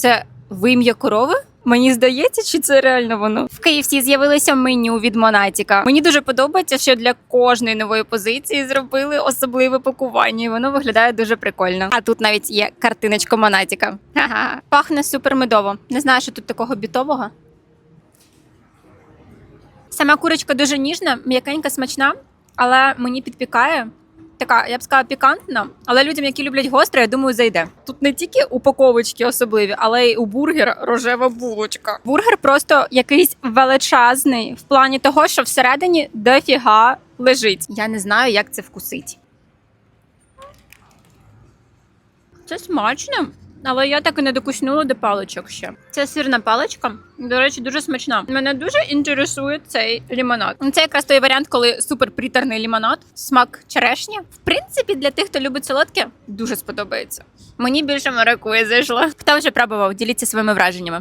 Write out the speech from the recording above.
Це вим'я корови? Мені здається, чи це реально воно? В KFC з'явилося меню від Монатіка. Мені дуже подобається, що для кожної нової позиції зробили особливе пакування, і воно виглядає дуже прикольно. А тут навіть є картиночка Монатіка. Ха-ха. Пахне супер медово. Не знаю, що тут такого бітового. Сама курочка дуже ніжна, м'якенька, смачна, але мені підпікає. Така, я б сказала, пікантна, але людям, які люблять гостре, я думаю, зайде. Тут не тільки упаковочки особливі, але й у бургер рожева булочка. Бургер просто якийсь величезний в плані того, що всередині дофіга лежить. Я не знаю, як це вкусить. Це смачно, але я так і не докуснула до паличок ще. Це сирна паличка. До речі, дуже смачна. Мене дуже інтересує цей лімонад. Ну, Це якраз той варіант, коли супер приторний лімонад, смак черешні. В принципі, для тих, хто любить солодке, дуже сподобається. Мені більше маракує зайшло. Хто вже пробував? Діліться своїми враженнями.